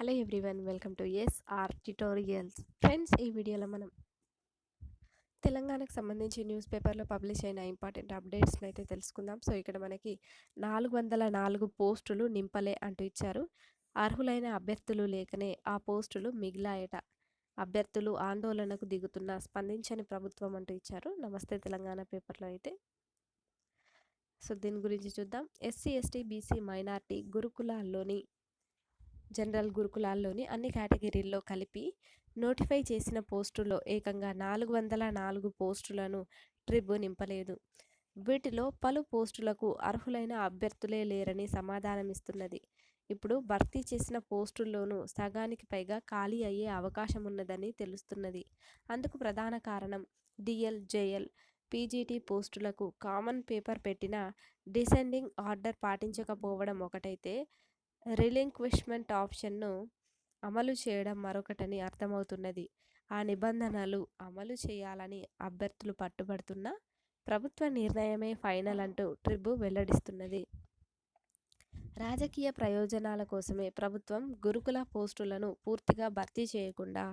Hello everyone welcome to S R tutorials. Friends ఈ వీడియోలో మనం తెలంగాణకు సంబంధించి న్యూస్ పేపర్లో పబ్లిష్ అయిన ఇంపార్టెంట్ అప్డేట్స్ని అయితే తెలుసుకుందాం. సో ఇక్కడ మనకి నాలుగు వందల నాలుగు పోస్టులు నింపలే అంటూ ఇచ్చారు. అర్హులైన అభ్యర్థులు లేకనే ఆ పోస్టులు మిగిలాయట. అభ్యర్థులు ఆందోళనకు దిగుతున్న స్పందించని ప్రభుత్వం అంటూ ఇచ్చారు. నమస్తే తెలంగాణ పేపర్లో అయితే. సో దీని గురించి చూద్దాం. ఎస్సీ ఎస్టీ బీసీ మైనార్టీ గురుకులాల్లోని జనరల్ గురుకులాల్లోని అన్ని కేటగిరీల్లో కలిపి నోటిఫై చేసిన పోస్టుల్లో ఏకంగా నాలుగు వందల నాలుగు పోస్టులను ట్రిబ్ నింపలేదు. వీటిలో పలు పోస్టులకు అర్హులైన అభ్యర్థులే లేరని సమాధానమిస్తున్నది. ఇప్పుడు భర్తీ చేసిన పోస్టుల్లోనూ సగానికి పైగా ఖాళీ అయ్యే అవకాశం ఉన్నదని తెలుస్తున్నది. అందుకు ప్రధాన కారణం డిఎల్ జేఎల్ పీజీటీ పోస్టులకు కామన్ పేపర్ పెట్టిన డిసెండింగ్ ఆర్డర్ పాటించకపోవడం ఒకటైతే రిలింక్విష్మెంట్ ఆప్షన్ను అమలు చేయడం మరొకటని అర్థమవుతున్నది. ఆ నిబంధనలు అమలు చేయాలని అభ్యర్థులు పట్టుబడుతున్నా ప్రభుత్వ నిర్ణయమే ఫైనల్ అంటూ ట్రిబు వెల్లడిస్తున్నది. రాజకీయ ప్రయోజనాల కోసమే ప్రభుత్వం గురుకుల పోస్టులను పూర్తిగా భర్తీ చేయకుండా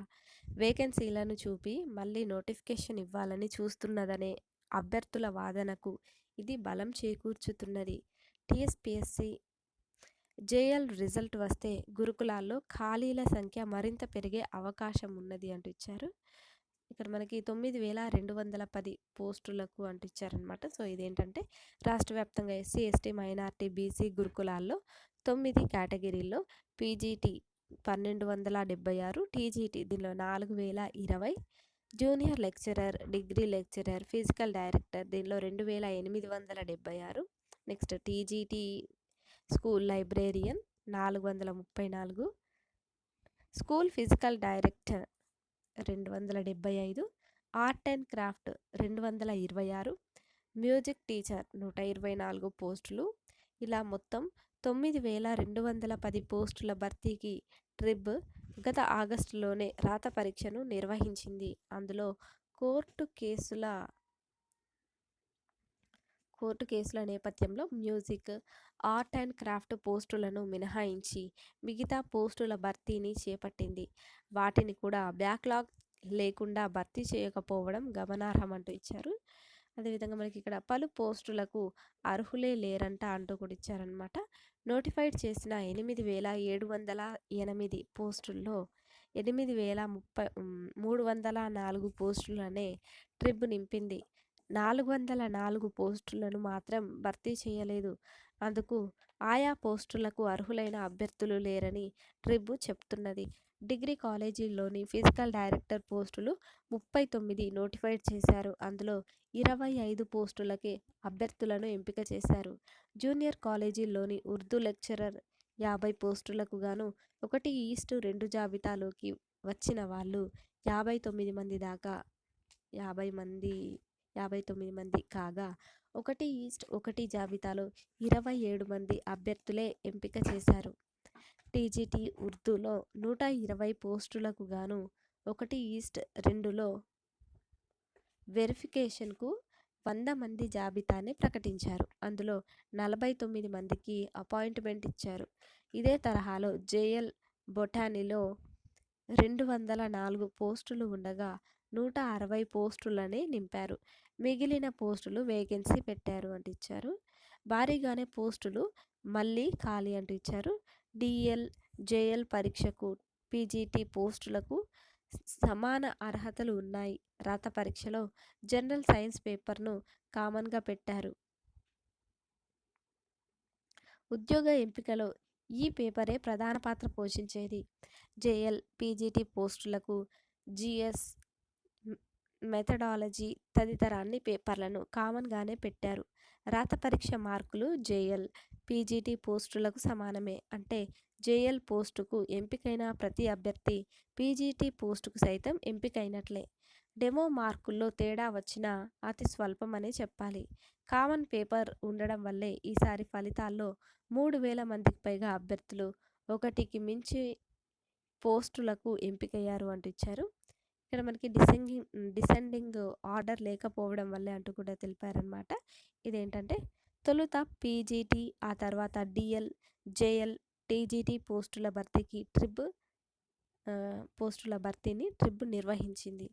వేకెన్సీలను చూపి మళ్ళీ నోటిఫికేషన్ ఇవ్వాలని చూస్తున్నదనే అభ్యర్థుల వాదనకు ఇది బలం చేకూర్చుతున్నది. టీఎస్పీఎస్సీ జేఎల్ రిజల్ట్ వస్తే గురుకులాల్లో ఖాళీల సంఖ్య మరింత పెరిగే అవకాశం ఉన్నది అంటూ ఇచ్చారు. ఇక్కడ మనకి తొమ్మిది వేల రెండు వందల పది పోస్టులకు అంటూ ఇచ్చారనమాట సో ఇదేంటంటే రాష్ట్ర వ్యాప్తంగా ఎస్సీ ఎస్టీ మైనార్టీ బీసీ గురుకులాల్లో తొమ్మిది కేటగిరీల్లో పీజీటీ పన్నెండు వందల డెబ్బై ఆరు టీజీటీ దీనిలో నాలుగు వేల ఇరవై junior lecturer degree lecturer physical director దీనిలో రెండు వేల ఎనిమిది వందల డెబ్బై ఆరు నెక్స్ట్ టీజీటీ స్కూల్ లైబ్రేరియన్ నాలుగు వందల ముప్పై నాలుగు స్కూల్ ఫిజికల్ డైరెక్టర్ రెండు వందల డెబ్బై ఐదు ఆర్ట్ అండ్ క్రాఫ్ట్ రెండు వందల ఇరవై ఆరు మ్యూజిక్ టీచర్ నూట ఇరవై నాలుగు పోస్టులు. ఇలా మొత్తం తొమ్మిది వేల రెండు వందల పది పోస్టుల భర్తీకి ట్రిబ్ గత ఆగస్టులోనే రాత పరీక్షను నిర్వహించింది. అందులో కోర్టు కేసుల కోర్టు కేసుల నేపథ్యంలో మ్యూజిక్ ఆర్ట్ అండ్ క్రాఫ్ట్ పోస్టులను మినహాయించి మిగతా పోస్టుల భర్తీని చేపట్టింది. వాటిని కూడా బ్యాక్లాగ్ లేకుండా భర్తీ చేయకపోవడం గమనార్హం అంటూ ఇచ్చారు. అదేవిధంగా మనకి ఇక్కడ పలు పోస్టులకు అర్హులే లేరంట అంటూ కూడా ఇచ్చారనమాట నోటిఫైడ్ చేసిన ఎనిమిది వేల ఏడు వందల ఎనిమిది పోస్టుల్లో ఎనిమిది వేల ముప్పై మూడు వందల నాలుగు పోస్టులనే ట్రిబ్ నింపింది. నాలుగు వందల నాలుగు పోస్టులను మాత్రం భర్తీ చేయలేదు. అందుకు ఆయా పోస్టులకు అర్హులైన అభ్యర్థులు లేరని ట్రిబు చెప్తున్నది. డిగ్రీ కాలేజీల్లోని ఫిజికల్ డైరెక్టర్ పోస్టులు ముప్పై తొమ్మిది నోటిఫైడ్ చేశారు. అందులో ఇరవై ఐదు పోస్టులకే అభ్యర్థులను ఎంపిక చేశారు. జూనియర్ కాలేజీల్లోని ఉర్దూ లెక్చరర్ యాభై పోస్టులకు గాను ఒకటి ఈస్ట్ రెండు జాబితాలోకి వచ్చిన వాళ్ళు యాభై తొమ్మిది మంది దాకా యాభై మంది యాభై తొమ్మిది మంది కాగా ఒకటి ఈస్ట్ ఒకటి జాబితాలో ఇరవై ఏడు మంది అభ్యర్థులే ఎంపిక చేశారు. టీజీటీ ఉర్దూలో నూట ఇరవై పోస్టులకు గాను ఒకటి ఈస్ట్ రెండులో వెరిఫికేషన్కు వంద మంది జాబితాని ప్రకటించారు. అందులో నలభై తొమ్మిది మందికి అపాయింట్మెంట్ ఇచ్చారు. ఇదే తరహాలో జేఎల్ బొటానీలో రెండు వందల నాలుగు పోస్టులు ఉండగా నూట అరవై పోస్టులని నింపారు. మిగిలిన పోస్టులు వేకెన్సీ పెట్టారు అంటూ ఇచ్చారు. భారీగానే పోస్టులు మళ్ళీ ఖాళీ అంటూ ఇచ్చారు. డిఎల్ జేఎల్ పరీక్షకు పీజీటీ పోస్టులకు సమాన అర్హతలు ఉన్నాయి. రాత పరీక్షలో జనరల్ సైన్స్ పేపర్ను కామన్గా పెట్టారు. ఉద్యోగ ఎంపికలో ఈ పేపరే ప్రధాన పాత్ర పోషించేది. జేఎల్ పీజీటీ పోస్టులకు జిఎస్ మెథడాలజీ తదితర అన్ని పేపర్లను కామన్గానే పెట్టారు. రాత పరీక్ష మార్కులు జేఎల్ పీజీటీ పోస్టులకు సమానమే. అంటే జేఎల్ పోస్టుకు ఎంపికైన ప్రతి అభ్యర్థి పీజీటీ పోస్టుకు సైతం ఎంపికైనట్లే. డెమో మార్కుల్లో తేడా వచ్చినా అతి స్వల్పమనే చెప్పాలి. కామన్ పేపర్ ఉండడం వల్లే ఈసారి ఫలితాల్లో మూడు వేల మందికి పైగా అభ్యర్థులు ఒకటికి మించి పోస్టులకు ఎంపికయ్యారు అంటిచ్చారు. ఇక్కడ మనకి డిసెండింగ్ డిసెండింగ్ ఆర్డర్ లేకపోవడం వల్లే అంటూ కూడా తెలిపారనమాట. ఇదేంటంటే తొలుత పీజీటీ ఆ తర్వాత డిఎల్ జేఎల్ టీజీటీ పోస్టుల భర్తీకి ట్రిబ్ పోస్టుల భర్తీని ట్రిబ్ నిర్వహించింది.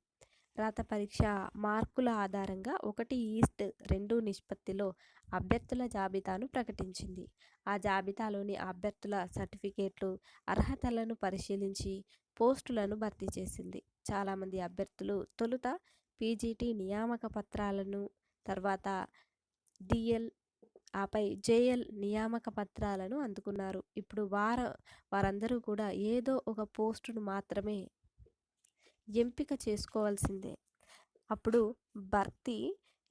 రాత పరీక్ష మార్కుల ఆధారంగా ఒకటి ఈస్ట్ రెండు నిష్పత్తిలో అభ్యర్థుల జాబితాను ప్రకటించింది. ఆ జాబితాలోని అభ్యర్థుల సర్టిఫికేట్లు అర్హతలను పరిశీలించి పోస్టులను భర్తీ చేసింది. చాలామంది అభ్యర్థులు తొలుత పీజీటీ నియామక పత్రాలను తర్వాత డిఎల్ ఆపై జేఎల్ నియామక పత్రాలను అందుకున్నారు. ఇప్పుడు వార వారందరూ కూడా ఏదో ఒక పోస్టును మాత్రమే ఎంపిక చేసుకోవాల్సిందే. అప్పుడు భర్తీ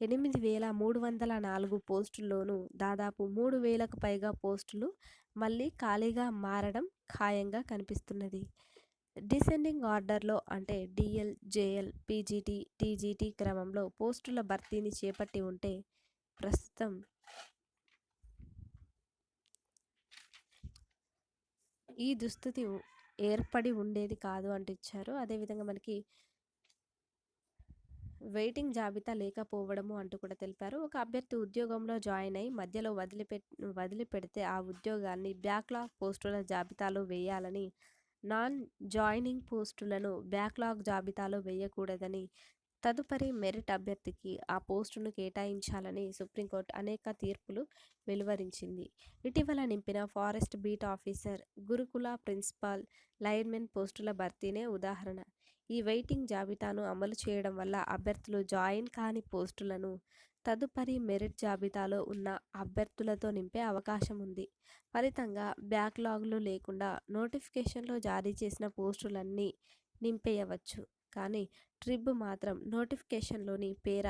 ఎనిమిది వేల మూడు వందల నాలుగు పోస్టుల్లోనూ దాదాపు మూడు వేలకు పైగా పోస్టులు మళ్ళీ ఖాళీగా మారడం ఖాయంగా కనిపిస్తున్నది. డిసెండింగ్ ఆర్డర్లో అంటే డిఎల్ జేఎల్ పీజీటీ టీజీటీ క్రమంలో పోస్టుల భర్తీని చేపట్టి ఉంటే ప్రస్తుతం ఈ దుస్థితి ఏర్పడి ఉండేది కాదు అంటూ ఇచ్చారు అదేవిధంగా మనకి వెయిటింగ్ జాబితా లేకపోవడము అంటూ కూడా తెలిపారు. ఒక అభ్యర్థి ఉద్యోగంలో జాయిన్ అయి మధ్యలో వదిలిపె వదిలిపెడితే ఆ ఉద్యోగాన్ని బ్యాక్లాగ్ పోస్టుల జాబితాలో వేయాలని నాన్ జాయినింగ్ పోస్టులను బ్యాక్లాగ్ జాబితాలో వేయకూడదని తదుపరి మెరిట్ అభ్యర్థికి ఆ పోస్టును కేటాయించాలని సుప్రీంకోర్టు అనేక తీర్పులు వెలువరించింది. ఇటీవల నింపిన ఫారెస్ట్ బీట్ ఆఫీసర్ గురుకుల ప్రిన్సిపాల్ లైన్మెన్ పోస్టుల భర్తీనే ఉదాహరణ. ఈ వెయిటింగ్ జాబితాను అమలు చేయడం వల్ల అభ్యర్థులు జాయిన్ కాని పోస్టులను తదుపరి మెరిట్ జాబితాలో ఉన్న అభ్యర్థులతో నింపే అవకాశం ఉంది. ఫలితంగా బ్యాక్లాగ్లు లేకుండా నోటిఫికేషన్లో జారీ చేసిన పోస్టులన్నీ నింపేయవచ్చు. కానీ ట్రిబ్ మాత్రం నోటిఫికేషన్లోని పేర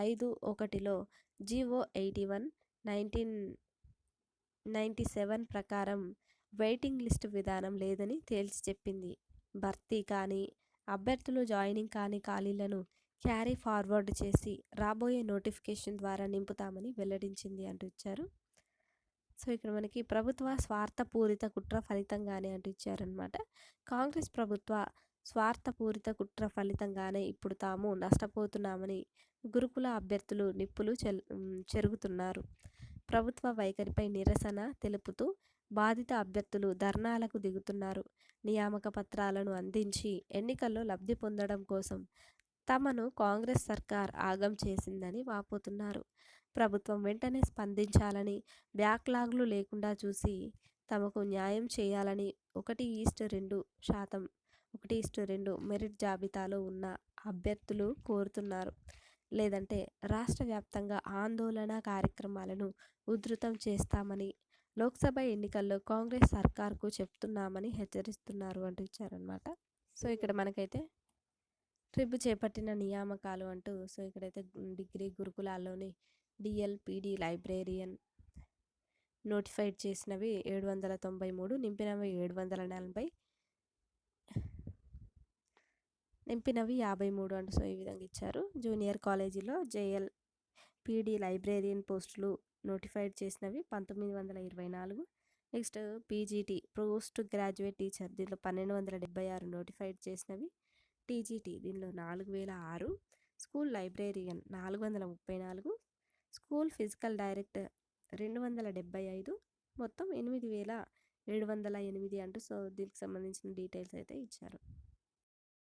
ఐదు ఒకటిలో GO eighty one nineteen ninety seven ప్రకారం వెయిటింగ్ లిస్ట్ విధానం లేదని తేల్చి చెప్పింది భర్తీ కానీ అభ్యర్థులు జాయినింగ్ కాని ఖాళీలను క్యారీ ఫార్వర్డ్ చేసి రాబోయే నోటిఫికేషన్ ద్వారా నింపుతామని వెల్లడించింది అంటూ ఇచ్చారు. సో ఇక్కడ మనకి ప్రభుత్వ స్వార్థపూరిత కుట్ర ఫలితంగానే అంటూ ఇచ్చారనమాట కాంగ్రెస్ ప్రభుత్వ స్వార్థపూరిత కుట్ర ఫలితంగానే ఇప్పుడు తాము నష్టపోతున్నామని గురుకుల అభ్యర్థులు నిప్పులు చెల్ చెరుగుతున్నారు. ప్రభుత్వ వైఖరిపై నిరసన తెలుపుతూ బాధిత అభ్యర్థులు ధర్నాలకు దిగుతున్నారు. నియామక పత్రాలను అందించి ఎన్నికల్లో లబ్ధి పొందడం కోసం తమను కాంగ్రెస్ సర్కార్ ఆగం చేసిందని వాపోతున్నారు. ప్రభుత్వం వెంటనే స్పందించాలని బ్యాక్లాగ్లు లేకుండా చూసి తమకు న్యాయం చేయాలని ఒకటి ఈస్ట్ రెండు శాతం ఒకటి ఈస్ట్ రెండు మెరిట్ జాబితాలో ఉన్న అభ్యర్థులు కోరుతున్నారు. లేదంటే రాష్ట్ర వ్యాప్తంగా ఆందోళన కార్యక్రమాలను ఉధృతం చేస్తామని లోక్సభ ఎన్నికల్లో కాంగ్రెస్ సర్కార్కు చెప్తున్నామని హెచ్చరిస్తున్నారు అంటూ ఇచ్చారనమాట సో ఇక్కడ మనకైతే ట్రిప్ చేపట్టిన నియామకాలు అంటూ సో ఇక్కడైతే డిగ్రీ గురుకులాల్లోని డిఎల్పిడి లైబ్రేరియన్ నోటిఫైడ్ చేసినవి ఏడు వందల తొంభై మూడు నింపినవి ఏడు వందల నలభై నింపినవి యాభై మూడు అంటూ సో ఈ విధంగా ఇచ్చారు. జూనియర్ కాలేజీలో జేఎల్ పీడీ లైబ్రేరియన్ పోస్టులు నోటిఫైడ్ చేసినవి పంతొమ్మిది వందల ఇరవై నాలుగు. Next PGT post graduate teacher దీంట్లో పన్నెండు వందల డెబ్బై ఆరు నోటిఫైడ్ చేసినవి. టీజీటీ దీనిలో నాలుగు వేల ఆరు స్కూల్ లైబ్రేరియన్ నాలుగు వందల ముప్పై నాలుగు స్కూల్ ఫిజికల్ డైరెక్టర్ రెండు వందల డెబ్బై ఐదు మొత్తం ఎనిమిది వేల ఏడు వందల ఎనిమిది అంటూ సో దీనికి సంబంధించిన డీటెయిల్స్ అయితే ఇచ్చారు.